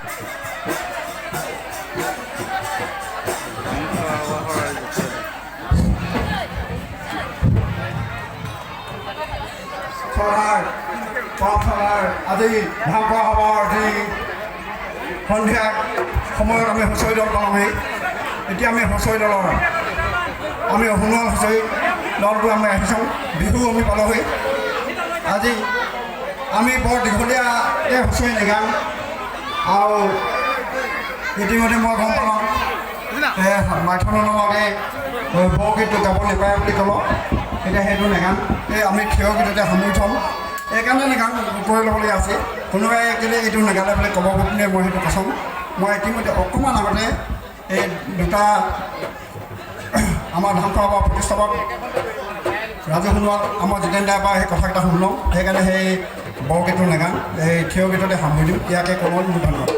চৰাই চৰাই আজি ভালপোৱা সভাৰ যি সন্ধিয়া সময়ত আমি হুঁচৰি দল পালোহি এতিয়া আমি হুঁচৰি দলৰ, আমি সোণোৱাল হুঁচৰি দলটো আমি আহিছোঁ, বিহু আমি পালোহি। আজি আমি বৰ দীঘলীয়াকৈ হুঁচৰি নেগাম আৰু ইতিমধ্যে মই গম পালোঁ। মাইথনৰ নামতে বৰগীতটো গাব নাপায় বুলি ক'লোঁ। এতিয়া সেইটো নেগাম। এই আমি থিয় গীততে সামৰি থ'ম। সেইকাৰণে নেগাম কৰি ল'বলগীয়া আছে। কোনোবাই কেলৈ এইটো নেগালে বুলি ক'ব বুলি মই সেইটো কৈছোঁ মই ইতিমধ্যে অকণমান আগতে এই দুটা আমাৰ ধামখোৱা বা প্ৰতিষ্ঠাপক ৰাজু সোণোৱাল আমাৰ জিতেন দাৰ পৰা সেই কথাকেইটা শুনিলোঁ। সেইকাৰণে সেই বৰগীতটো নেগাম এই থিয় গীততে সামৰি দিম ইয়াকে ক'ব মোৰ ধন্যবাদ